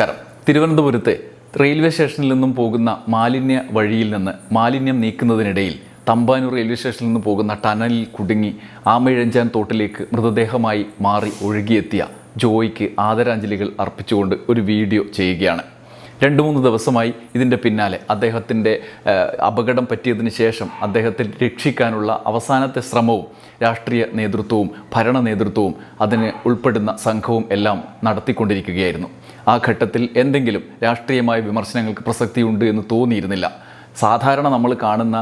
നമസ്കാരം. തിരുവനന്തപുരത്തെ റെയിൽവേ സ്റ്റേഷനിൽ നിന്നും പോകുന്ന മാലിന്യ വഴിയിൽ നിന്ന് മാലിന്യം നീക്കുന്നതിനിടയിൽ തമ്പാനൂർ റെയിൽവേ സ്റ്റേഷനിൽ നിന്ന് പോകുന്ന ടണലിൽ കുടുങ്ങി ആമയിഴഞ്ചാൻ തോട്ടിലേക്ക് മൃതദേഹമായി മാറി ഒഴുകിയെത്തിയ ജോയിക്ക് ആദരാഞ്ജലികൾ അർപ്പിച്ചുകൊണ്ട് ഒരു വീഡിയോ ചെയ്യുകയാണ്. രണ്ട് മൂന്ന് ദിവസമായി ഇതിന്റെ പിന്നാലെ അദ്ദേഹത്തിന്റെ അപകടം പറ്റിയതിന് ശേഷം അദ്ദേഹത്തെ രക്ഷിക്കാനുള്ള അവസാനത്തെ ശ്രമവും രാഷ്ട്രീയ നേതൃത്വവും ഭരണ നേതൃത്വവും അതിന് ഉൾപ്പെടുന്ന സംഘവും എല്ലാം നടത്തിക്കൊണ്ടിരിക്കുകയായിരുന്നു. ആ ഘട്ടത്തിൽ എന്തെങ്കിലും രാഷ്ട്രീയമായ വിമർശനങ്ങൾക്ക് പ്രസക്തിയുണ്ട് എന്ന് തോന്നിയിരുന്നില്ല. സാധാരണ നമ്മൾ കാണുന്ന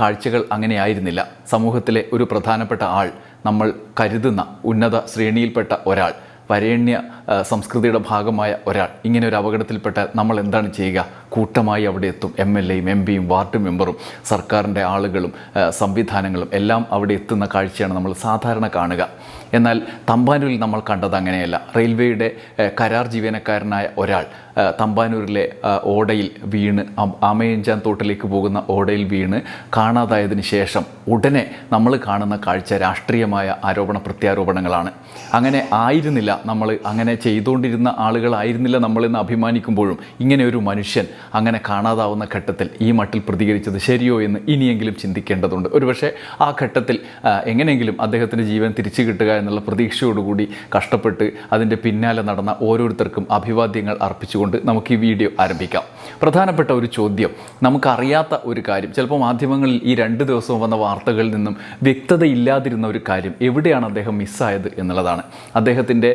കാഴ്ചകൾ അങ്ങനെയായിരുന്നില്ല. സമൂഹത്തിലെ ഒരു പ്രധാനപ്പെട്ട ആൾ നമ്മൾ കരുതുന്ന ഉന്നത ശ്രേണിയിൽപ്പെട്ട ഒരാൾ വരേണ്യ സംസ്കൃതിയുടെ ഭാഗമായ ഒരാൾ. ഇങ്ങനെ ഒരു അപകടത്തിൽപ്പെട്ട നമ്മൾ എന്താണ് ചെയ്യുക? കൂട്ടമായി അവിടെ എത്തും. എം എൽ എയും എം പിയും വാർഡ് മെമ്പറും സർക്കാരിന്റെ ആളുകളും സംവിധാനങ്ങളും എല്ലാം അവിടെ എത്തുന്ന കാഴ്ചയാണ് നമ്മൾ സാധാരണ കാണുക. എന്നാൽ തമ്പാനൂരിൽ നമ്മൾ കണ്ടത് അങ്ങനെയല്ല. റെയിൽവേയുടെ കരാർ ജീവനക്കാരനായ ഒരാൾ തമ്പാനൂരിലെ ഓടയിൽ വീണ് ആമയഞ്ചാൻ തോട്ടിലേക്ക് പോകുന്ന ഓടയിൽ വീണ് കാണാതായതിനു ശേഷം ഉടനെ നമ്മൾ കാണുന്ന കാഴ്ച രാഷ്ട്രീയമായ ആരോപണ പ്രത്യാരോപണങ്ങളാണ്. അങ്ങനെ ആയിരുന്നില്ല നമ്മൾ അങ്ങനെ ചെയ്തുകൊണ്ടിരുന്ന ആളുകളായിരുന്നില്ല നമ്മളെന്ന് അഭിമാനിക്കുമ്പോഴും ഇങ്ങനെ ഒരു മനുഷ്യൻ അങ്ങനെ കാണാതാവുന്ന ഘട്ടത്തിൽ ഈ മട്ടിൽ പ്രതികരിച്ചത് ശരിയോ എന്ന് ഇനിയെങ്കിലും ചിന്തിക്കേണ്ടതുണ്ട്. ഒരുപക്ഷെ ആ ഘട്ടത്തിൽ എങ്ങനെയെങ്കിലും അദ്ദേഹത്തിന്റെ ജീവൻ തിരിച്ചു കിട്ടുക എന്നുള്ള പ്രതീക്ഷയോടുകൂടി കഷ്ടപ്പെട്ട് അതിന്റെ പിന്നാലെ നടന്ന ഓരോരുത്തർക്കും അഭിവാദ്യങ്ങൾ അർപ്പിച്ചുകൊണ്ട് നമുക്ക് ഈ വീഡിയോ ആരംഭിക്കാം. പ്രധാനപ്പെട്ട ഒരു ചോദ്യം നമുക്കറിയാത്ത ഒരു കാര്യം ചിലപ്പോൾ മാധ്യമങ്ങളിൽ ഈ രണ്ട് ദിവസവും വന്ന വാർത്തകളിൽ നിന്നും വ്യക്തതയില്ലാതിരുന്ന ഒരു കാര്യം എവിടെയാണ് അദ്ദേഹം മിസ്സായത് എന്നുള്ളതാണ്. അദ്ദേഹത്തിന്റെ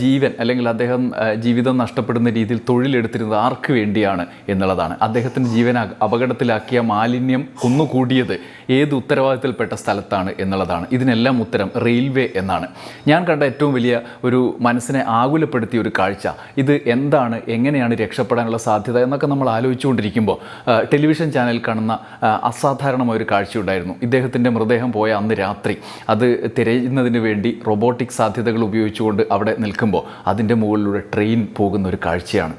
ജീവൻ അല്ലെങ്കിൽ അദ്ദേഹം ജീവിതം നഷ്ടപ്പെടുന്ന രീതിയിൽ തൊഴിലെടുത്തിരുന്നത് ആർക്ക് വേണ്ടിയാണ് എന്നുള്ളതാണ്. അദ്ദേഹത്തിന്റെ ജീവൻ അപകടത്തിലാക്കിയ മാലിന്യം കുന്നുകൂടിയത് ഏത് ഉത്തരവാദിത്തത്തിൽപ്പെട്ട സ്ഥലത്താണ് എന്നുള്ളതാണ്. ഇതിനെല്ലാം ഉത്തരം റെയിൽവേ എന്നാണ്. ഞാൻ കണ്ട ഏറ്റവും വലിയ ഒരു മനസ്സിനെ ആകുലപ്പെടുത്തിയ ഒരു കാഴ്ച. ഇത് എന്താണ് എങ്ങനെയാണ് രക്ഷപ്പെടാനുള്ള സാധ്യത എന്നൊക്കെ നമ്മൾ ആലോചിച്ചുകൊണ്ടിരിക്കുമ്പോൾ ടെലിവിഷൻ ചാനൽ കാണുന്ന അസാധാരണമായ ഒരു കാഴ്ചയുണ്ടായിരുന്നു ഇദ്ദേഹത്തിന്റെ മൃതദേഹം പോയ അന്ന് രാത്രി. അത് തിരയുന്നതിന് വേണ്ടി റോബോട്ടിക് സാധ്യതകൾ ഉപയോഗിച്ചുകൊണ്ട് അവിടെ നിൽക്കുമ്പോൾ അതിന്റെ മുകളിലൂടെ ട്രെയിൻ പോകുന്ന ഒരു കാഴ്ചയാണ്.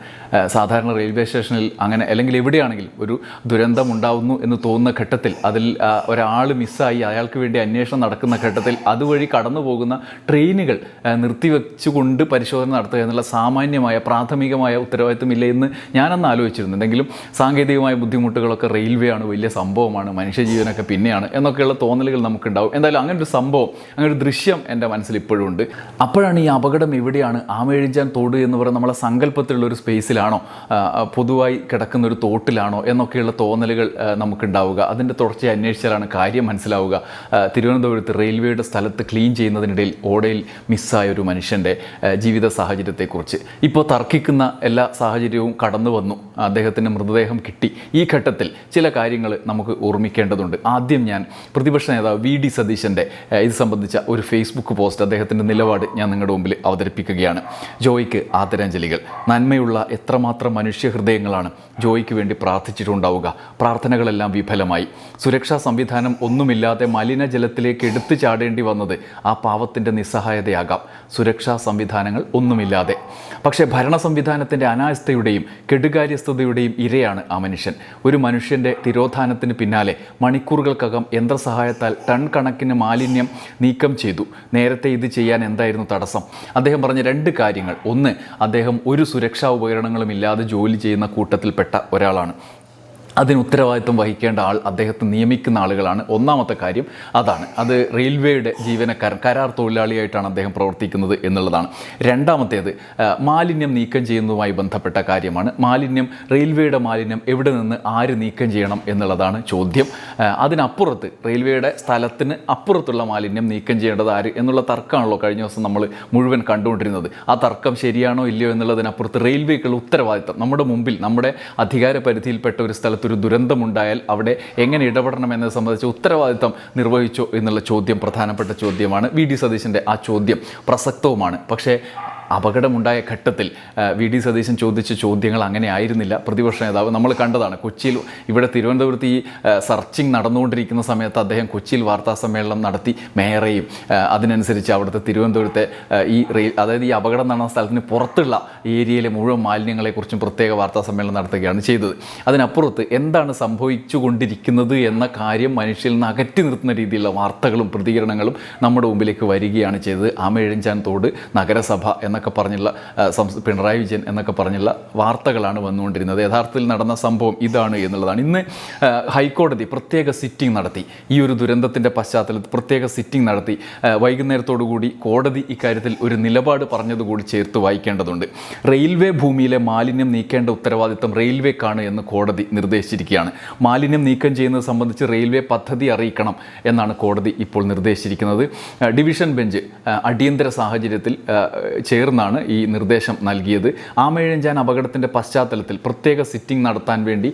സാധാരണ റെയിൽവേ സ്റ്റേഷനിൽ അങ്ങനെ അല്ലെങ്കിൽ എവിടെയാണെങ്കിലും ഒരു ദുരന്തം ഉണ്ടാവുന്നു എന്ന് തോന്നുന്ന ഘട്ടത്തിൽ അതിൽ ഒരാൾ മിസ്സായി അയാൾക്ക് വേണ്ടി അന്വേഷണം നടക്കുന്ന ഘട്ടത്തിൽ അതുവഴി കടന്നു പോകുന്ന ട്രെയിനുകൾ ആ, നിർത്തിവെച്ചുകൊണ്ട് പരിശോധന നടത്തുക എന്നുള്ള സാമാന്യമായ പ്രാഥമികമായ ഉത്തരവാദിത്വമില്ല എന്ന് ഞാനന്ന് ആലോചിച്ചിരുന്നു. എന്തെങ്കിലും സാങ്കേതികമായ ബുദ്ധിമുട്ടുകളൊക്കെ റെയിൽവേ ആണ് വലിയ സംഭവമാണ് മനുഷ്യജീവനൊക്കെ പിന്നെയാണ് എന്നൊക്കെയുള്ള തോന്നലുകൾ നമുക്കുണ്ടാവും. എന്തായാലും അങ്ങനെ ഒരു സംഭവം അങ്ങനെ ഒരു ദൃശ്യം എന്റെ മനസ്സിൽ ഇപ്പോഴും ഉണ്ട്. അപ്പോഴാണ് ഈ അപകടം എവിടെയാണ്? ആമേഴിഞ്ചാൻ തോട് എന്ന് പറയുന്ന നമ്മളെ സങ്കല്പത്തിലുള്ള ഒരു സ്പേസിലാണോ പൊതുവായി കിടക്കുന്ന ഒരു തോട്ടിലാണോ എന്നൊക്കെയുള്ള തോന്നലുകൾ നമുക്കുണ്ടാവുക. അതിന്റെ തുടർച്ചയായി അന്വേഷിച്ചാലാണ് കാര്യം മനസ്സിലാവുക. തിരുവനന്തപുരത്ത് റെയിൽവേയുടെ സ്ഥലത്ത് ക്ലീൻ ചെയ്യുന്നതിനിടയിൽ ഓടയിൽ മിസ്സായ ഒരു മനുഷ്യന്റെ ജീവിത സാഹചര്യത്തെക്കുറിച്ച്. ഇപ്പോൾ തർക്കിക്കുന്ന എല്ലാ സാഹചര്യവും കടന്നു വന്നു. അദ്ദേഹത്തിന്റെ മൃതദേഹം കിട്ടി. ഈ ഘട്ടത്തിൽ ചില കാര്യങ്ങൾ നമുക്ക് ഓർമ്മിക്കേണ്ടതുണ്ട്. ആദ്യം ഞാൻ പ്രതിപക്ഷ നേതാവ് വി ഡി സതീശന്റെ ഇത് സംബന്ധിച്ച ഒരു ഫേസ്ബുക്ക് പോസ്റ്റ് അദ്ദേഹത്തിന്റെ നിലപാട് ഞാൻ നിങ്ങളുടെ മുമ്പിൽ അവതരിപ്പിക്കുകയാണ്. ജോയിക്ക് ആദരാഞ്ജലികൾ. നന്മയുള്ള എത്രമാത്രം മനുഷ്യഹൃദയങ്ങളാണ് ജോയിക്ക് വേണ്ടി പ്രാർത്ഥിച്ചിട്ടുണ്ടാവുക. പ്രാർത്ഥനകളെല്ലാം വിഫലമായി. സുരക്ഷാ സംവിധാനം ഒന്നുമില്ലാതെ മലിനജലത്തിലേക്ക് എടുത്തു ചാടേണ്ടി വന്നത് ആ പാവത്തിന്റെ നിസ്സഹായതയാകാം. സുരക്ഷാ സംവിധാനങ്ങൾ ഒന്നുമില്ലാതെ. പക്ഷേ ഭരണ സംവിധാനത്തിന്റെ അനാസ്ഥയുടെയും കെടുകാര്യസ്ഥതയുടെയും ഇരയാണ് ആ മനുഷ്യൻ. ഒരു മനുഷ്യന്റെ തിരോധാനത്തിന് പിന്നാലെ മണിക്കൂറുകൾക്കകം യന്ത്രസഹായത്താൽ ടൺ കണക്കിന് മാലിന്യം നീക്കം ചെയ്തു. നേരത്തെ ഇത് ചെയ്യാൻ എന്തായിരുന്നു തടസ്സം? അദ്ദേഹം പറഞ്ഞ രണ്ട് കാര്യങ്ങൾ. ഒന്ന് അദ്ദേഹം ഒരു സുരക്ഷാ ഉപകരണങ്ങളും ഇല്ലാതെ ജോലി ചെയ്യുന്ന കൂട്ടത്തിൽപ്പെട്ട ഒരാളാണ്. അതിന് ഉത്തരവാദിത്വം വഹിക്കേണ്ട ആൾ അദ്ദേഹത്തെ നിയമിക്കുന്ന ആളുകളാണ്. ഒന്നാമത്തെ കാര്യം അതാണ്. അത് റെയിൽവേയുടെ ജീവനക്കാരൻ കരാർ തൊഴിലാളിയായിട്ടാണ് അദ്ദേഹം പ്രവർത്തിക്കുന്നത് എന്നുള്ളതാണ്. രണ്ടാമത്തേത് മാലിന്യം നീക്കം ചെയ്യുന്നതുമായി ബന്ധപ്പെട്ട കാര്യമാണ്. മാലിന്യം റെയിൽവേയുടെ മാലിന്യം എവിടെ നിന്ന് ആര് നീക്കം ചെയ്യണം എന്നുള്ളതാണ് ചോദ്യം. അതിനപ്പുറത്ത് റെയിൽവേയുടെ സ്ഥലത്തിന് അപ്പുറത്തുള്ള മാലിന്യം നീക്കം ചെയ്യേണ്ടത് ആര് എന്നുള്ള തർക്കമാണല്ലോ കഴിഞ്ഞ ദിവസം നമ്മൾ മുഴുവൻ കണ്ടുകൊണ്ടിരുന്നത്. ആ തർക്കം ശരിയാണോ ഇല്ലയോ എന്നുള്ളതിനപ്പുറത്ത് റെയിൽവേക്കുള്ള ഉത്തരവാദിത്തം നമ്മുടെ മുമ്പിൽ നമ്മുടെ അധികാര പരിധിയിൽപ്പെട്ട ഒരു സ്ഥലത്ത് ഒരു ദുരന്തമുണ്ടായാൽ അവിടെ എങ്ങനെ ഇടപെടണം എന്നത് സംബന്ധിച്ച് ഉത്തരവാദിത്തം നിർവഹിച്ചോ എന്നുള്ള ചോദ്യം പ്രധാനപ്പെട്ട ചോദ്യമാണ്. വി. ഡി. സതീശന്റെ ആ ചോദ്യം പ്രസക്തവുമാണ്. പക്ഷേ അപകടമുണ്ടായ ഘട്ടത്തിൽ വി. ഡി. സതീശൻ ചോദിച്ച ചോദ്യങ്ങൾ അങ്ങനെ ആയിരുന്നില്ല. പ്രതിപക്ഷ നേതാവ് നമ്മൾ കണ്ടതാണ്. കൊച്ചിയിൽ ഇവിടെ തിരുവനന്തപുരത്ത് ഈ സർച്ചിങ് നടന്നുകൊണ്ടിരിക്കുന്ന സമയത്ത് അദ്ദേഹം കൊച്ചിയിൽ വാർത്താ സമ്മേളനം നടത്തി മേയറേയും അതിനനുസരിച്ച് അവിടുത്തെ തിരുവനന്തപുരത്തെ ഈ റെയിൽ അതായത് ഈ അപകടം നടന്ന സ്ഥലത്തിന് പുറത്തുള്ള ഏരിയയിലെ മുഴുവൻ മാലിന്യങ്ങളെക്കുറിച്ചും പ്രത്യേക വാർത്താ സമ്മേളനം നടത്തുകയാണ് ചെയ്തത്. അതിനപ്പുറത്ത് എന്താണ് സംഭവിച്ചുകൊണ്ടിരിക്കുന്നത് എന്ന കാര്യം മനുഷ്യരിൽ നിന്ന് അകറ്റി നിർത്തുന്ന രീതിയിലുള്ള വാർത്തകളും പ്രതികരണങ്ങളും നമ്മുടെ മുമ്പിലേക്ക് വരികയാണ് ചെയ്തത്. ആമേഴഞ്ചാൻ തോട് നഗരസഭ എന്ന എന്നൊക്കെ പറഞ്ഞുള്ള പിണറായി വിജയൻ എന്നൊക്കെ പറഞ്ഞുള്ള വാർത്തകളാണ് വന്നുകൊണ്ടിരുന്നത്. യഥാർത്ഥത്തിൽ നടന്ന സംഭവം ഇതാണ് എന്നുള്ളതാണ്. ഇന്ന് ഹൈക്കോടതി പ്രത്യേക സിറ്റിംഗ് നടത്തി. ഈ ഒരു ദുരന്തത്തിന്റെ പശ്ചാത്തലത്തിൽ പ്രത്യേക സിറ്റിംഗ് നടത്തി. വൈകുന്നേരത്തോടുകൂടി കോടതി ഇക്കാര്യത്തിൽ ഒരു നിലപാട് പറഞ്ഞതുകൂടി ചേർത്ത് വായിക്കേണ്ടതുണ്ട്. റെയിൽവേ ഭൂമിയിലെ മാലിന്യം നീക്കേണ്ട ഉത്തരവാദിത്തം റെയിൽവേക്കാണ് എന്ന് കോടതി നിർദ്ദേശിച്ചിരിക്കുകയാണ്. മാലിന്യം നീക്കം ചെയ്യുന്നത് സംബന്ധിച്ച് റെയിൽവേ പദ്ധതി അറിയിക്കണം എന്നാണ് കോടതി ഇപ്പോൾ നിർദ്ദേശിച്ചിരിക്കുന്നത്. ഡിവിഷൻ ബെഞ്ച് അടിയന്തര സാഹചര്യത്തിൽ ആ, ചേർന്നാണ് ഈ നിർദ്ദേശം നൽകിയത്. ആമേഴഞ്ചാൻ അപകടത്തിന്റെ പശ്ചാത്തലത്തിൽ പ്രത്യേക സിറ്റിംഗ് നടത്താൻ വേണ്ടി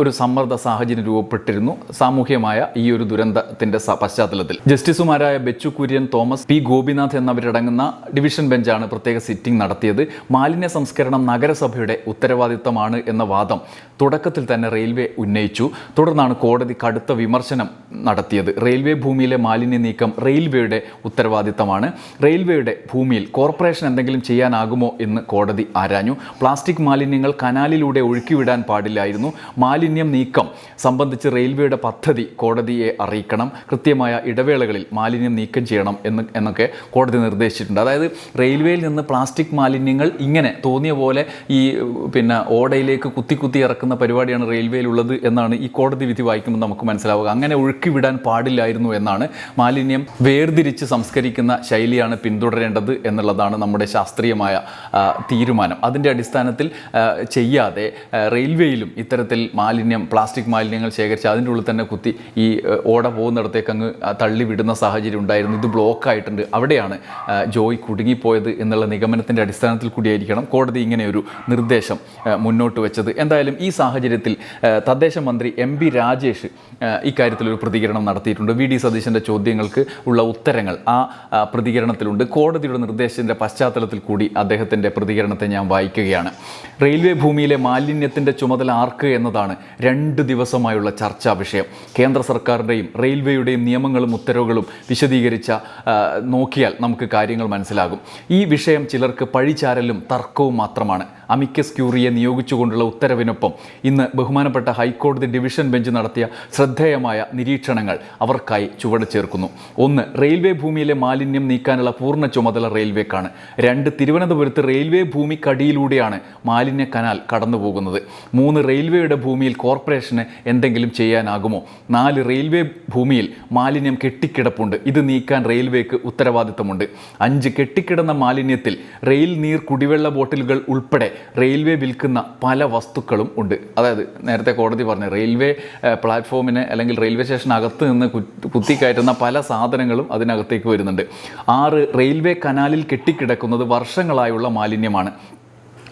ഒരു സമ്മർദ്ദ സാഹചര്യം രൂപപ്പെട്ടിരുന്നു. സാമൂഹ്യമായ ഈ ഒരു ദുരന്തത്തിന്റെ പശ്ചാത്തലത്തിൽ. ജസ്റ്റിസുമാരായ ബെച്ചു കുര്യൻ തോമസ് പി. ഗോപിനാഥ് എന്നിവരടങ്ങുന്ന ഡിവിഷൻ ബെഞ്ചാണ് പ്രത്യേക സിറ്റിംഗ് നടത്തിയത്. മാലിന്യ സംസ്കരണം നഗരസഭയുടെ ഉത്തരവാദിത്തമാണ് എന്ന വാദം തുടക്കത്തിൽ തന്നെ റെയിൽവേ ഉന്നയിച്ചു. തുടർന്നാണ് കോടതി കടുത്ത വിമർശനം നടത്തിയത്. റെയിൽവേ ഭൂമിയിലെ മാലിന്യ നീക്കം റെയിൽവേയുടെ ഉത്തരവാദിത്തമാണ്. റെയിൽവേയുടെ ഭൂമിയിൽ കോർപ്പറേഷൻ എന്തെങ്കിലും ചെയ്യാനാകുമോ എന്ന് കോടതി ആരാഞ്ഞു. പ്ലാസ്റ്റിക് മാലിന്യങ്ങൾ കനാലിലൂടെ ഒഴുക്കിവിടാൻ പാടില്ലായിരുന്നു. മാലിന്യം നീക്കം സംബന്ധിച്ച് റെയിൽവേയുടെ പദ്ധതി കോടതിയെ അറിയിക്കണം. കൃത്യമായ ഇടവേളകളിൽ മാലിന്യം നീക്കം ചെയ്യണം എന്ന് എന്നൊക്കെ കോടതി നിർദ്ദേശിച്ചിട്ടുണ്ട്. അതായത് റെയിൽവേയിൽ നിന്ന് പ്ലാസ്റ്റിക് മാലിന്യങ്ങൾ ഇങ്ങനെ തോന്നിയ പോലെ ഈ പിന്നെ ഓടയിലേക്ക് കുത്തി കുത്തി ഇറക്കുന്ന പരിപാടിയാണ് റെയിൽവേയിലുള്ളത് എന്നാണ് ഈ കോടതി വിധി വായിക്കുമ്പോൾ നമുക്ക് മനസ്സിലാവുക. അങ്ങനെ ഒഴുക്കിവിടാൻ പാടില്ലായിരുന്നു എന്നാണ് മാലിന്യം വേർതിരിച്ച് സംസ്കരിക്കുന്ന ശൈലിയാണ് പിന്തുടരേണ്ടത് എന്നുള്ളതാണ് നമ്മുടെ ശാസ്ത്രീയമായ തീരുമാനം. അതിന്റെ അടിസ്ഥാനത്തിൽ ചെയ്യാതെ റെയിൽവേയിലും ഇത്തരത്തിൽ മാലിന്യം പ്ലാസ്റ്റിക് മാലിന്യങ്ങൾ ശേഖരിച്ച് അതിന്റെ ഉള്ളിൽ തന്നെ കുത്തി ഈ ഓട പോകുന്നിടത്തേക്ക് അങ്ങ് തള്ളി വിടുന്ന സാഹചര്യം ഉണ്ടായിരുന്നു. ഇത് ബ്ലോക്ക് ആയിട്ടുണ്ട് അവിടെയാണ് ജോയി കുടുങ്ങിപ്പോയത് എന്നുള്ള നിഗമനത്തിന്റെ അടിസ്ഥാനത്തിൽ കൂടിയായിരിക്കണം കോടതി ഇങ്ങനെ ഒരു നിർദ്ദേശം മുന്നോട്ട് വെച്ചത്. എന്തായാലും ഈ സാഹചര്യത്തിൽ തദ്ദേശ മന്ത്രി എം പി രാജേഷ് ഒരു പ്രതികരണം നടത്തിയിട്ടുണ്ട്. വി ഡി സതീശന്റെ ചോദ്യങ്ങൾക്ക് ഉള്ള ഉത്തരങ്ങൾ ആ, പ്രതികരണത്തിലുണ്ട്. കോടതിയുടെ നിർദ്ദേശത്തിന്റെ പശ്ചാത്തലത്തിൽ കൂടി അദ്ദേഹത്തിന്റെ പ്രതികരണത്തെ ഞാൻ വായിക്കുകയാണ്. റെയിൽവേ ഭൂമിയിലെ മാലിന്യത്തിന്റെ ചുമതല ആർക്ക് എന്നതാണ് രണ്ട് ദിവസമായുള്ള ചർച്ചാ വിഷയം. കേന്ദ്ര സർക്കാരിന്റെയും റെയിൽവേയുടെയും നിയമങ്ങളും ഉത്തരവുകളും വിശദീകരിച്ച നോക്കിയാൽ നമുക്ക് കാര്യങ്ങൾ മനസ്സിലാകും. ഈ വിഷയം ചിലർക്ക് പഴിചാരലും തർക്കവും മാത്രമാണ്. അമിക്കസ് ക്യൂറിയെ നിയോഗിച്ചുകൊണ്ടുള്ള ഉത്തരവിനൊപ്പം ഇന്ന് ബഹുമാനപ്പെട്ട ഹൈക്കോടതി ഡിവിഷൻ ബെഞ്ച് നടത്തിയ ശ്രദ്ധേയമായ നിരീക്ഷണങ്ങൾ അവർക്കായി ചുവട് ചേർക്കുന്നു. ഒന്ന് റെയിൽവേ ഭൂമിയിലെ മാലിന്യം നീക്കാനുള്ള പൂർണ ചുമതല റെയിൽവേക്കാണ്. രണ്ട് തിരുവനന്തപുരത്ത് റെയിൽവേ ഭൂമി കടിയിലൂടെയാണ് മാലിന്യ കനാൽ കടന്നുപോകുന്നത്. മൂന്ന് റെയിൽവേയുടെ ഭൂമിയിൽ കോർപ്പറേഷന് എന്തെങ്കിലും ചെയ്യാനാകുമോ? നാല് റെയിൽവേ ഭൂമിയിൽ മാലിന്യം കെട്ടിക്കിടപ്പുണ്ട്. ഇത് നീക്കാൻ റെയിൽവേക്ക് ഉത്തരവാദിത്തമുണ്ട്. അഞ്ച് കെട്ടിക്കിടന്ന മാലിന്യത്തിൽ റെയിൽ നീർ കുടിവെള്ള ബോട്ടിലുകൾ ഉൾപ്പെടെ റെയിൽവേ വിൽക്കുന്ന പല വസ്തുക്കളും ഉണ്ട്. അതായത് നേരത്തെ കോടതി പറഞ്ഞ റെയിൽവേ പ്ലാറ്റ്ഫോമിനെ അല്ലെങ്കിൽ റെയിൽവേ സ്റ്റേഷനകത്ത് നിന്ന് കുത്തിക്കയറ്റുന്ന പല സാധനങ്ങളും അതിനകത്തേക്ക് വരുന്നുണ്ട്. ആറ് റെയിൽവേ കനാലിൽ കെട്ടിക്കിടക്കുന്നത് വർഷങ്ങളായുള്ള മാലിന്യമാണ്.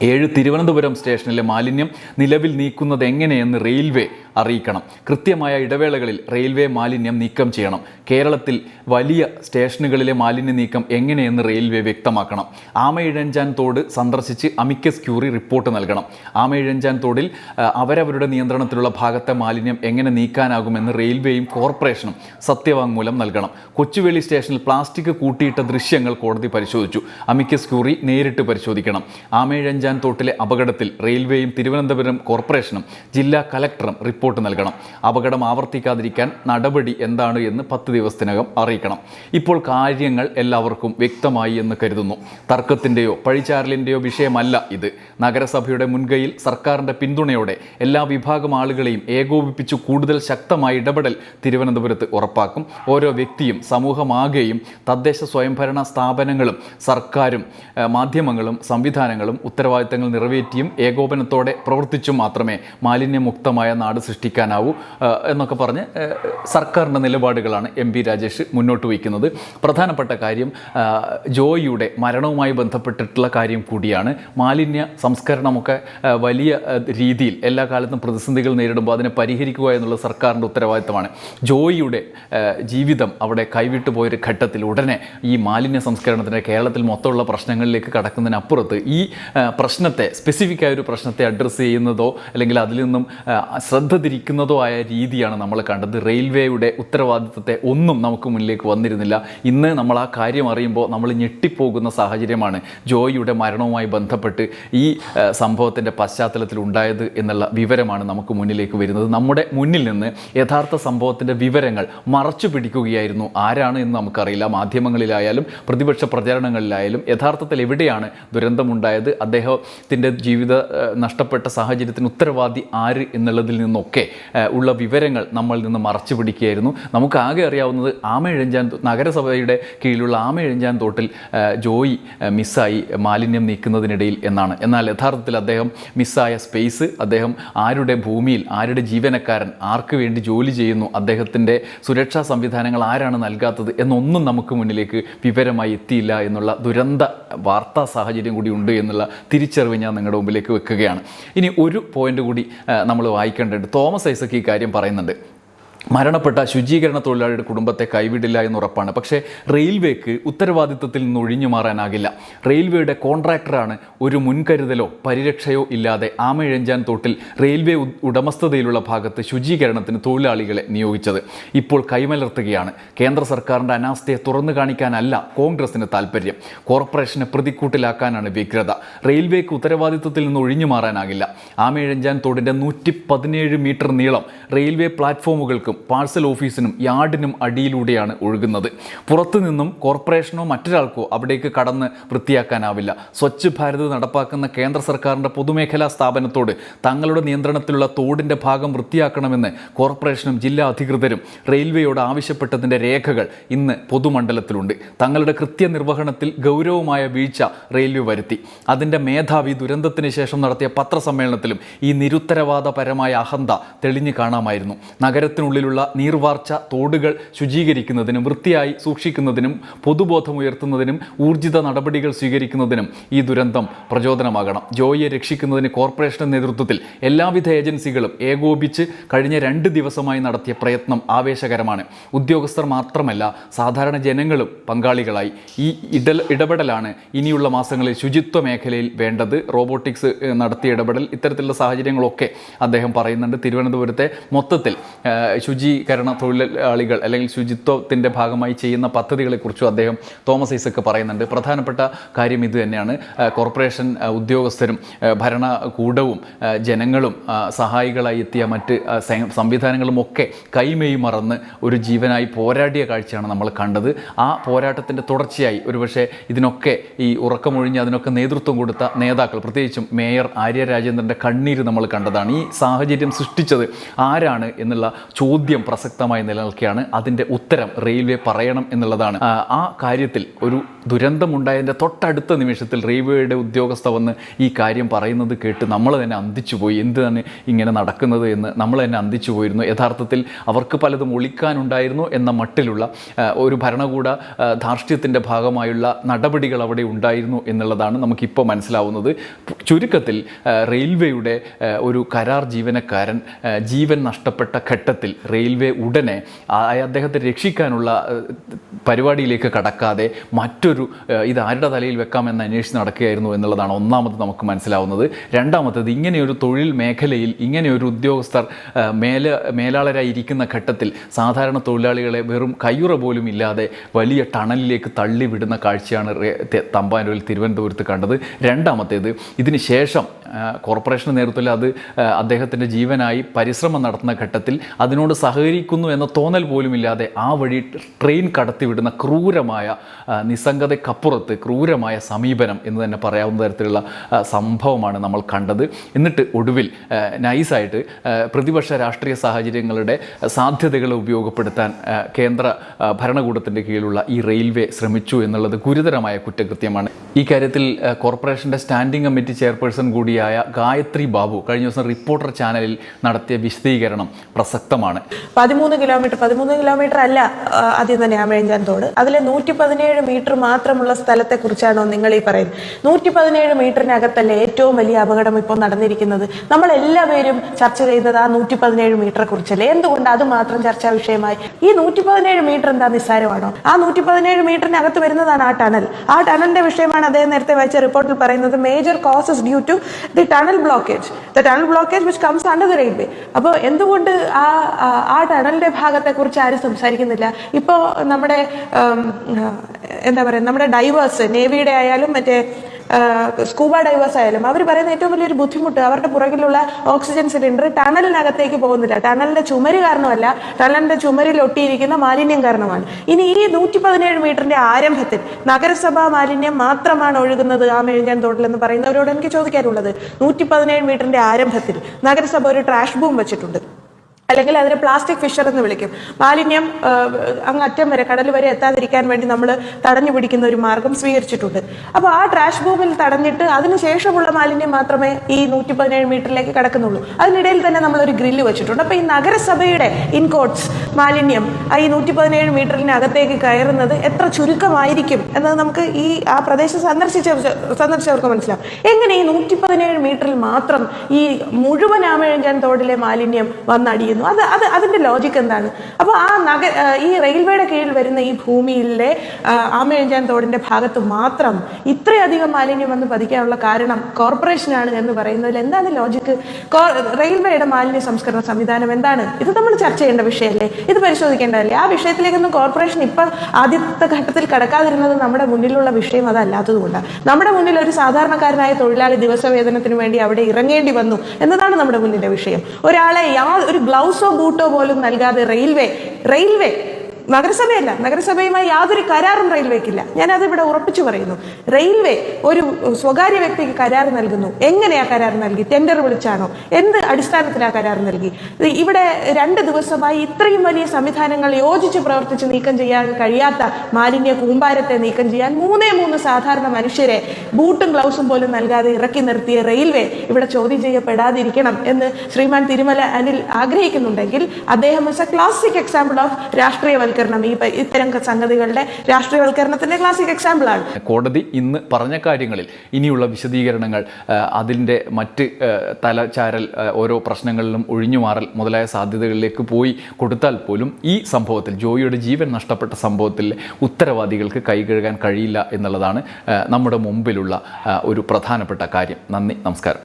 ഏഴ് തിരുവനന്തപുരം സ്റ്റേഷനിലെ മാലിന്യം നിലവിൽ നീക്കുന്നത് എങ്ങനെയെന്ന് റെയിൽവേ അറിയിക്കണം. കൃത്യമായ ഇടവേളകളിൽ റെയിൽവേ മാലിന്യം നീക്കം ചെയ്യണം. കേരളത്തിൽ വലിയ സ്റ്റേഷനുകളിലെ മാലിന്യ നീക്കം എങ്ങനെയെന്ന് റെയിൽവേ വ്യക്തമാക്കണം. ആമയിഴഞ്ചാൻ തോട് സന്ദർശിച്ച് അമിക്കസ് ക്യൂറി റിപ്പോർട്ട് നൽകണം. ആമയിഴഞ്ചാൻ തോടിൽ അവരവരുടെ നിയന്ത്രണത്തിലുള്ള ഭാഗത്തെ മാലിന്യം എങ്ങനെ നീക്കാനാകുമെന്ന് റെയിൽവേയും കോർപ്പറേഷനും സത്യവാങ്മൂലം നൽകണം. കൊച്ചുവേളി സ്റ്റേഷനിൽ പ്ലാസ്റ്റിക് കൂട്ടിയിട്ട ദൃശ്യങ്ങൾ കോടതി പരിശോധിച്ചു. അമിക്കസ് ക്യൂറി നേരിട്ട് പരിശോധിക്കണം. ആമയിഴഞ്ചാൻ തോട്ടിലെ അപകടത്തിൽ റെയിൽവേയും തിരുവനന്തപുരം കോർപ്പറേഷനും ജില്ലാ കലക്ടറും റിപ്പോർട്ട് നൽകണം. അപകടം ആവർത്തിക്കാതിരിക്കാൻ നടപടി എന്താണ് എന്ന് പത്ത് ദിവസത്തിനകം അറിയിക്കണം. ഇപ്പോൾ കാര്യങ്ങൾ എല്ലാവർക്കും വ്യക്തമായി എന്ന് കരുതുന്നു. തർക്കത്തിന്റെയോ പഴിചാരലിന്റെയോ വിഷയമല്ല ഇത്. നഗരസഭയുടെ മുൻകൈയിൽ സർക്കാരിന്റെ പിന്തുണയോടെ എല്ലാ വിഭാഗം ആളുകളെയും ഏകോപിപ്പിച്ചു കൂടുതൽ ശക്തമായ ഇടപെടൽ തിരുവനന്തപുരത്ത് ഉറപ്പാക്കും. ഓരോ വ്യക്തിയും സമൂഹമാകെയും തദ്ദേശ സ്വയംഭരണ സ്ഥാപനങ്ങളും സർക്കാരും മാധ്യമങ്ങളും സംവിധാനങ്ങളും ഉത്തരവാദിത്തങ്ങൾ നിറവേറ്റിയും ഏകോപനത്തോടെ പ്രവർത്തിച്ചും മാത്രമേ മാലിന്യമുക്തമായ നാട് സൃഷ്ടിക്കാനാവൂ. എന്നൊക്കെ പറഞ്ഞ് സർക്കാരിന്റെ നിലപാടുകളാണ് എം പി രാജേഷ് മുന്നോട്ട് വയ്ക്കുന്നത്. പ്രധാനപ്പെട്ട കാര്യം ജോയിയുടെ മരണവുമായി ബന്ധപ്പെട്ടിട്ടുള്ള കാര്യം കൂടിയാണ്. മാലിന്യ സംസ്കരണമൊക്കെ വലിയ രീതിയിൽ എല്ലാ കാലത്തും പ്രതിസന്ധികൾ നേരിടുമ്പോൾ അതിനെ പരിഹരിക്കുക എന്നുള്ള സർക്കാരിന്റെ ഉത്തരവാദിത്തമാണ്. ജോയിയുടെ ജീവിതം അവിടെ കൈവിട്ടു പോയൊരു ഘട്ടത്തിൽ ഉടനെ ഈ മാലിന്യ സംസ്കരണത്തിന്റെ കേരളത്തിൽ മൊത്തമുള്ള പ്രശ്നങ്ങളിലേക്ക് കടക്കുന്നതിനപ്പുറത്ത് ഈ പ്രശ്നത്തെ സ്പെസിഫിക്കായ ഒരു പ്രശ്നത്തെ അഡ്രസ്സ് ചെയ്യുന്നതോ അല്ലെങ്കിൽ അതിൽ നിന്നും ശ്രദ്ധ അറിയാതിരിക്കുന്നതോ ആയ രീതിയാണ് നമ്മൾ കണ്ടത്. റെയിൽവേയുടെ ഉത്തരവാദിത്തത്തെ ഒന്നും നമുക്ക് മുന്നിലേക്ക് വന്നിരുന്നില്ല. ഇന്ന് നമ്മൾ ആ കാര്യം അറിയുമ്പോൾ നമ്മൾ ഞെട്ടിപ്പോകുന്ന സാഹചര്യമാണ് ജോയിയുടെ മരണവുമായി ബന്ധപ്പെട്ട് ഈ സംഭവത്തിന്റെ പശ്ചാത്തലത്തിൽ ഉണ്ടായത് എന്നുള്ള വിവരമാണ് നമുക്ക് മുന്നിലേക്ക് വരുന്നത്. നമ്മുടെ മുന്നിൽ നിന്ന് യഥാർത്ഥ സംഭവത്തിന്റെ വിവരങ്ങൾ മറച്ചു പിടിക്കുകയായിരുന്നു. ആരാണ് എന്ന് നമുക്കറിയില്ല. മാധ്യമങ്ങളിലായാലും പ്രതിപക്ഷ പ്രചാരണങ്ങളിലായാലും യഥാർത്ഥത്തിൽ എവിടെയാണ് ദുരന്തമുണ്ടായത്? അദ്ദേഹത്തിന്റെ ജീവിത നഷ്ടപ്പെട്ട സാഹചര്യത്തിന് ഉത്തരവാദി ആര് എന്നുള്ളതിൽ നിന്നൊക്കെ ഏഹ്, ഉള്ള വിവരങ്ങൾ നമ്മളിൽ നിന്ന് മറച്ചു പിടിക്കുകയായിരുന്നു. നമുക്ക് ആകെ അറിയാവുന്നത് ആമയിഴഞ്ചാൻ നഗരസഭയുടെ കീഴിലുള്ള ആമയിഴഞ്ചാൻ തോട്ടിൽ ജോയി മിസ്സായി മാലിന്യം നീക്കുന്നതിനിടയിൽ എന്നാണ്. എന്നാൽ യഥാർത്ഥത്തിൽ അദ്ദേഹം മിസ്സായ സ്പേസ് അദ്ദേഹം ആരുടെ ഭൂമിയിൽ ആരുടെ ജീവനക്കാരൻ ആർക്ക് വേണ്ടി ജോലി ചെയ്യുന്നു അദ്ദേഹത്തിന്റെ സുരക്ഷാ സംവിധാനങ്ങൾ ആരാണ് നൽകാത്തത് എന്നൊന്നും നമുക്ക് മുന്നിലേക്ക് വിവരമായി എത്തിയില്ല എന്നുള്ള ദുരന്ത വാർത്താ സാഹചര്യം കൂടി ഉണ്ട് എന്നുള്ള തിരിച്ചറിവ് ഞാൻ നിങ്ങളുടെ മുമ്പിലേക്ക് വെക്കുകയാണ്. ഇനി ഒരു പോയിന്റ് കൂടി നമ്മൾ വായിക്കേണ്ടതുണ്ട്. തോമസ് ഐസക് ഈ കാര്യം പറയുന്നുണ്ട്. മരണപ്പെട്ട ശുചീകരണ തൊഴിലാളിയുടെ കുടുംബത്തെ കൈവിടില്ല എന്ന് ഉറപ്പാണ് പക്ഷേ റെയിൽവേക്ക് ഉത്തരവാദിത്തത്തിൽ നിന്ന് ഒഴിഞ്ഞു മാറാനാകില്ല. റെയിൽവേയുടെ കോൺട്രാക്ടറാണ് ഒരു മുൻകരുതലോ പരിരക്ഷയോ ഇല്ലാതെ ആമയിഴഞ്ചാൻ തോട്ടിൽ റെയിൽവേ ഉടമസ്ഥതയിലുള്ള ഭാഗത്ത് ശുചീകരണത്തിന് തൊഴിലാളികളെ നിയോഗിച്ചത്. ഇപ്പോൾ കൈമലർത്തുകയാണ്. കേന്ദ്ര സർക്കാരിന്റെ അനാസ്ഥയെ തുറന്നു കാണിക്കാനല്ല കോൺഗ്രസിന് താല്പര്യം കോർപ്പറേഷനെ പ്രതിക്കൂട്ടിലാക്കാനാണ് വ്യഗ്രത. റെയിൽവേക്ക് ഉത്തരവാദിത്തത്തിൽ നിന്ന് ഒഴിഞ്ഞു മാറാനാകില്ല. ആമയിഴഞ്ചാൻ തോടിന്റെ നൂറ്റി മീറ്റർ നീളം റെയിൽവേ പ്ലാറ്റ്ഫോമുകൾക്കും പാഴ്സൽ ഓഫീസിനും യാർഡിനും അടിയിലൂടെയാണ് ഒഴുകുന്നത്. പുറത്തു നിന്നും കോർപ്പറേഷനോ മറ്റൊരാൾക്കോ അവിടേക്ക് കടന്ന് വൃത്തിയാക്കാനാവില്ല. സ്വച്ഛ് ഭാരത് നടപ്പാക്കുന്ന കേന്ദ്ര സർക്കാരിന്റെ പൊതുമേഖലാ സ്ഥാപനത്തോട് തങ്ങളുടെ നിയന്ത്രണത്തിലുള്ള തോടിന്റെ ഭാഗം വൃത്തിയാക്കണമെന്ന് കോർപ്പറേഷനും ജില്ലാ അധികൃതരും റെയിൽവേയോട് ആവശ്യപ്പെട്ടതിന്റെ രേഖകൾ ഇന്ന് പൊതുമണ്ഡലത്തിലുണ്ട്. തങ്ങളുടെ കൃത്യനിർവഹണത്തിൽ ഗൗരവമായ വീഴ്ച റെയിൽവേ വരുത്തി. അതിന്റെ മേധാവി ദുരന്തത്തിന് ശേഷം നടത്തിയ പത്രസമ്മേളനത്തിലും ഈ നിരുത്തരവാദപരമായ അഹന്ത തെളിഞ്ഞു കാണാമായിരുന്നു. നഗരത്തിനുള്ളിലുള്ള നീർവാർച്ച തോടുകൾ ശുചീകരിക്കുന്നതിനും വൃത്തിയായി സൂക്ഷിക്കുന്നതിനും പൊതുബോധം ഉയർത്തുന്നതിനും ഊർജിത നടപടികൾ സ്വീകരിക്കുന്നതിനും ഈ ദുരന്തം പ്രചോദനമാകണം. ജോയിയെ രക്ഷിക്കുന്നതിന് കോർപ്പറേഷൻ നേതൃത്വത്തിൽ എല്ലാവിധ ഏജൻസികളും ഏകോപിച്ച് കഴിഞ്ഞ രണ്ട് ദിവസമായി നടത്തിയ പ്രയത്നം ആവേശകരമാണ്. ഉദ്യോഗസ്ഥർ മാത്രമല്ല സാധാരണ ജനങ്ങളും പങ്കാളികളായി. ഈ ഇട ഇടപെടലാണ് ഇനിയുള്ള മാസങ്ങളിൽ ശുചിത്വ മേഖലയിൽ വേണ്ടത്. റോബോട്ടിക്സ് നടത്തിയ ഇടപെടൽ ഇത്തരത്തിലുള്ള സാഹചര്യങ്ങളൊക്കെ അദ്ദേഹം പറയുന്നുണ്ട്. തിരുവനന്തപുരത്തെ മൊത്തത്തിൽ ശുചീകരണ തൊഴിലാളികൾ അല്ലെങ്കിൽ ശുചിത്വത്തിന്റെ ഭാഗമായി ചെയ്യുന്ന പദ്ധതികളെക്കുറിച്ചും അദ്ദേഹം തോമസ് ഐസക്ക് പറയുന്നുണ്ട്. പ്രധാനപ്പെട്ട കാര്യം ഇത് തന്നെയാണ്. കോർപ്പറേഷൻ ഉദ്യോഗസ്ഥരും ഭരണകൂടവും ജനങ്ങളും സഹായികളായി എത്തിയ മറ്റ് സംവിധാനങ്ങളും ഒക്കെ കൈമേയി മറന്ന് ഒരു ജീവനായി പോരാടിയ കാഴ്ചയാണ് നമ്മൾ കണ്ടത്. ആ പോരാട്ടത്തിന്റെ തുടർച്ചയായി ഒരുപക്ഷെ ഇതിനൊക്കെ ഈ ഉറക്കമൊഴിഞ്ഞ് അതിനൊക്കെ നേതൃത്വം കൊടുത്ത നേതാക്കൾ പ്രത്യേകിച്ചും മേയർ ആര്യ രാജേന്ദ്രന്റെ കണ്ണീര് നമ്മൾ കണ്ടതാണ്. ഈ സാഹചര്യം സൃഷ്ടിച്ചത് ആരാണ് എന്നുള്ള ചോദ്യം പ്രസക്തമായി നിലനിൽക്കുകയാണ്. അതിന്റെ ഉത്തരം റെയിൽവേ പറയണം എന്നുള്ളതാണ്. ആ, കാര്യത്തിൽ ഒരു ദുരന്തമുണ്ടായതിന്റെ തൊട്ടടുത്ത നിമിഷത്തിൽ റെയിൽവേയുടെ ഉദ്യോഗസ്ഥ വന്ന് ഈ കാര്യം പറയുന്നത് കേട്ട് നമ്മൾ തന്നെ അന്തിച്ചു പോയി. എന്താണ് ഇങ്ങനെ നടക്കുന്നത് എന്ന് നമ്മൾ തന്നെ അന്തിച്ചു പോയിരുന്നു. യഥാർത്ഥത്തിൽ അവർക്ക് പലതും ഒളിക്കാനുണ്ടായിരുന്നു എന്ന മട്ടിലുള്ള ഒരു ഭരണകൂട ധാർഷ്ട്യത്തിന്റെ ഭാഗമായുള്ള നടപടികൾ അവിടെ ഉണ്ടായിരുന്നു എന്നുള്ളതാണ് നമുക്കിപ്പോൾ മനസ്സിലാവുന്നത്. ചുരുക്കത്തിൽ റെയിൽവേയുടെ ഒരു കരാർ ജീവനക്കാരൻ ജീവൻ നഷ്ടപ്പെട്ട ഘട്ടത്തിൽ റെയിൽവേ ഉടനെ അദ്ദേഹത്തെ രക്ഷിക്കാനുള്ള പരിപാടിയിലേക്ക് കടക്കാതെ മറ്റൊരു ഇത് ആരുടെ തലയിൽ വെക്കാമെന്ന് അന്വേഷിച്ച് നടക്കുകയായിരുന്നു എന്നുള്ളതാണ് ഒന്നാമത് നമുക്ക് മനസ്സിലാവുന്നത്. രണ്ടാമത്തത് ഇങ്ങനെയൊരു തൊഴിൽ മേഖലയിൽ ഇങ്ങനെയൊരു ഉദ്യോഗസ്ഥർ മേല മേലാളരായി ഇരിക്കുന്ന ഘട്ടത്തിൽ സാധാരണ തൊഴിലാളികളെ വെറും കയ്യുറ പോലും ഇല്ലാതെ വലിയ ടണലിലേക്ക് തള്ളിവിടുന്ന കാഴ്ചയാണ് തമ്പാനൂരിൽ തിരുവനന്തപുരത്ത് കണ്ടത്. രണ്ടാമത്തേത് ഇതിന് ശേഷം ആ, കോർപ്പറേഷൻ നേതൃത്വത്തിൽ അത് അദ്ദേഹത്തിന്റെ ജീവനായി പരിശ്രമം നടത്തുന്ന ഘട്ടത്തിൽ അതിനോട് സഹകരിക്കുന്നു എന്ന തോന്നൽ പോലും ഇല്ലാതെ ആ വഴി ട്രെയിൻ കടത്തിവിടുന്ന ക്രൂരമായ നിസ്സംഗതയ്ക്കപ്പുറത്ത് ക്രൂരമായ സമീപനം എന്ന് തന്നെ പറയാവുന്ന തരത്തിലുള്ള സംഭവമാണ് നമ്മൾ കണ്ടത്. എന്നിട്ട് ഒടുവിൽ നൈസായിട്ട് പ്രതിപക്ഷ രാഷ്ട്രീയ സാഹചര്യങ്ങളുടെ സാധ്യതകളെ ഉപയോഗപ്പെടുത്താൻ കേന്ദ്ര ഭരണകൂടത്തിന്റെ കീഴിലുള്ള ഈ റെയിൽവേ ശ്രമിച്ചു എന്നുള്ളത് ഗുരുതരമായ കുറ്റകൃത്യമാണ്. ഈ കാര്യത്തിൽ കോർപ്പറേഷന്റെ സ്റ്റാൻഡിംഗ് കമ്മിറ്റി ചെയർപേഴ്സൺ കൂടിയായ ഗായത്രി ബാബു കഴിഞ്ഞ ദിവസം റിപ്പോർട്ടർ ചാനലിൽ നടത്തിയ വിശദീകരണം പ്രസക്തമാണ്. പതിമൂന്ന് കിലോമീറ്റർ പതിമൂന്ന് കിലോമീറ്റർ അല്ല ആദ്യം തന്നെ ആമഴഞ്ചാൻ തോട്. അതിലെ നൂറ്റി പതിനേഴ് മീറ്റർ മാത്രമുള്ള സ്ഥലത്തെ കുറിച്ചാണോ നിങ്ങൾ ഈ പറയുന്നത്? നൂറ്റി പതിനേഴ് മീറ്ററിനകത്തല്ലേ ഏറ്റവും വലിയ അപകടം ഇപ്പോൾ നടന്നിരിക്കുന്നത്? നമ്മൾ എല്ലാവരും ചർച്ച ചെയ്യുന്നത് ആ നൂറ്റി പതിനേഴ് മീറ്ററെ കുറിച്ചല്ലേ. എന്തുകൊണ്ട് അത് മാത്രം ചർച്ചാ വിഷയമായി? ഈ നൂറ്റി പതിനേഴ് മീറ്റർ എന്താ നിസ്സാരമാണോ? ആ നൂറ്റി പതിനേഴ് മീറ്ററിനകത്ത് വരുന്നതാണ് ആ ടണൽ. ആ ടണലിന്റെ വിഷയമാണ് അദ്ദേഹം നേരത്തെ വായിച്ച റിപ്പോർട്ടിൽ പറയുന്നത്. Major causes due to the tunnel blockage the tunnel blockage which comes under the railway അപ്പോൾ എന്തുകൊണ്ട് ആ ആ- ടണലിന്റെ ടണലിന്റെ ഭാഗത്തെ കുറിച്ച് ആരും സംസാരിക്കുന്നില്ല? ഇപ്പോൾ നമ്മുടെ എന്താ പറയുക നമ്മുടെ ഡൈവേഴ്സ് നേവിയുടെ ആയാലും മറ്റേ സ്കൂബ ഡൈവേഴ്സ് ആയാലും അവർ പറയുന്ന ഏറ്റവും വലിയൊരു ബുദ്ധിമുട്ട് അവരുടെ പുറകിലുള്ള ഓക്സിജൻ സിലിണ്ടർ ടണലിനകത്തേക്ക് പോകുന്നില്ല. ടണലിന്റെ ചുമര് കാരണമല്ല ടണലിന്റെ ചുമരിൽ ഒട്ടിയിരിക്കുന്ന മാലിന്യം കാരണമാണ്. ഇനി ഈ നൂറ്റി പതിനേഴ് മീറ്ററിന്റെ ആരംഭത്തിൽ നഗരസഭാ മാലിന്യം മാത്രമാണ് ഒഴുകുന്നത് ആ മെഴുകാൻ തോട്ടിലെന്ന് പറയുന്നവരോട് എനിക്ക് ചോദിക്കാനുള്ളത്. നൂറ്റി പതിനേഴ് മീറ്ററിന്റെ ആരംഭത്തിൽ നഗരസഭ ഒരു ട്രാഷ് ബൂം വെച്ചിട്ടുണ്ട്. അല്ലെങ്കിൽ അതിനെ പ്ലാസ്റ്റിക് ഫിഷർ എന്ന് വിളിക്കും. മാലിന്യം അങ്ങ് അറ്റം വരെ കടൽ വരെ എത്താതിരിക്കാൻ വേണ്ടി നമ്മൾ തടഞ്ഞു പിടിക്കുന്ന ഒരു മാർഗം സ്വീകരിച്ചിട്ടുണ്ട്. അപ്പോൾ ആ ട്രാഷ് ബൂമിൽ തടഞ്ഞിട്ട് അതിനുശേഷമുള്ള മാലിന്യം മാത്രമേ ഈ നൂറ്റി പതിനേഴ് മീറ്ററിലേക്ക് കടക്കുന്നുള്ളൂ. അതിനിടയിൽ തന്നെ നമ്മൾ ഒരു ഗ്രില്ല് വെച്ചിട്ടുണ്ട്. അപ്പോൾ ഈ നഗരസഭയുടെ ഇൻകോട്ട്സ് മാലിന്യം ഈ നൂറ്റി പതിനേഴ് മീറ്ററിനകത്തേക്ക് കയറുന്നത് എത്ര ചുരുക്കമായിരിക്കും എന്നത് നമുക്ക് ഈ ആ പ്രദേശം സന്ദർശിച്ച സന്ദർശിച്ചവർക്ക് മനസ്സിലാവും. എങ്ങനെ ഈ നൂറ്റി പതിനേഴ് മീറ്ററിൽ മാത്രം ഈ മുഴുവൻ ആമഴഞ്ചാൻ തോടിലെ മാലിന്യം വന്നടിയുന്നു? അത് അത് അതിന്റെ ലോജിക്ക് എന്താണ്? അപ്പോൾ ആ നഗ ഈ റെയിൽവേയുടെ കീഴിൽ വരുന്ന ഈ ഭൂമിയിലെ ആമയഞ്ചാൻ തോടിന്റെ ഭാഗത്ത് മാത്രം ഇത്രയധികം മാലിന്യം വന്ന് പതിക്കാനുള്ള കാരണം കോർപ്പറേഷനാണ് എന്ന് പറയുന്നതിൽ എന്താണ് ലോജിക്ക് റെയിൽവേയുടെ മാലിന്യ സംസ്കരണ സംവിധാനം എന്താണ്? ഇത് നമ്മൾ ചർച്ച ചെയ്യേണ്ട വിഷയമല്ലേ? ഇത് പരിശോധിക്കേണ്ടതല്ലേ? ആ വിഷയത്തിലേക്കൊന്നും കോർപ്പറേഷൻ ഇപ്പം ആദ്യത്തെ ഘട്ടത്തിൽ കടക്കാതിരുന്നത് നമ്മുടെ മുന്നിലുള്ള വിഷയം അതല്ലാത്തതുകൊണ്ടാണ് നമ്മുടെ മുന്നിൽ ഒരു സാധാരണക്കാരനായ തൊഴിലാളി ദിവസവേതനത്തിന് വേണ്ടി അവിടെ ഇറങ്ങേണ്ടി വന്നു എന്നതാണ് നമ്മുടെ മുന്നിലെ വിഷയം. ഒരാളെ യാ ഒരു ഗ്ലൗസോ ബൂട്ടോ പോലും നൽകാതെ റെയിൽവേ റെയിൽവേ നഗരസഭയല്ല നഗരസഭയുമായി യാതൊരു കരാറും റെയിൽവേക്കില്ല. ഞാൻ ഇവിടെ ഉറപ്പിച്ചു പറയുന്നു. റെയിൽവേ ഒരു സ്വകാര്യ വ്യക്തിക്ക് കരാർ നൽകുന്നു. എങ്ങനെയാ കരാർ നൽകി? ടെൻഡർ വിളിച്ചാണോ? എന്ത് അടിസ്ഥാനത്തിലാ കരാർ നൽകി? ഇവിടെ രണ്ട് ദിവസമായി ഇത്രയും വലിയ സംവിധാനങ്ങൾ യോജിച്ച് പ്രവർത്തിച്ച് നീക്കം ചെയ്യാൻ കഴിയാത്ത മാലിന്യ കൂമ്പാരത്തെ നീക്കം ചെയ്യാൻ മൂന്നേ മൂന്ന് സാധാരണ മനുഷ്യരെ ബൂട്ടും ഗ്ലൗസും പോലും നൽകാതെ ഇറക്കി നിർത്തിയ റെയിൽവേ ഇവിടെ ചോദ്യം ചെയ്യപ്പെടാതിരിക്കണം എന്ന് ശ്രീമാൻ തിരുമല അനിൽ ആഗ്രഹിക്കുന്നുണ്ടെങ്കിൽ അദ്ദേഹം ക്ലാസിക് എക്സാമ്പിൾ ഓഫ് രാഷ്ട്രീയവൽക്കരണം. ഈ ഇത്തരം സംഗതികളുടെ രാഷ്ട്രീയവൽക്കരണത്തിന്റെ ക്ലാസിക് എക്സാമ്പിൾ ആണ്. കോടതി ഇന്ന് പറഞ്ഞ കാര്യങ്ങളിൽ ഇനിയുള്ള വിശദീകരണങ്ങൾ അതിന്റെ മറ്റ് തലചാരൽ ഓരോ പ്രശ്നങ്ങളിലും ഒഴിഞ്ഞുമാറൽ മുതലായ സാധ്യതകളിലേക്ക് പോയി കൊടുത്താൽ പോലും ഈ സംഭവത്തിൽ ജോയിയുടെ ജീവൻ നഷ്ടപ്പെട്ട സംഭവത്തിൽ ഉത്തരവാദികൾക്ക് കൈകഴുകാൻ കഴിയില്ല എന്നുള്ളതാണ് നമ്മുടെ മുമ്പിലുള്ള ഒരു പ്രധാനപ്പെട്ട കാര്യം. നന്ദി നമസ്കാരം.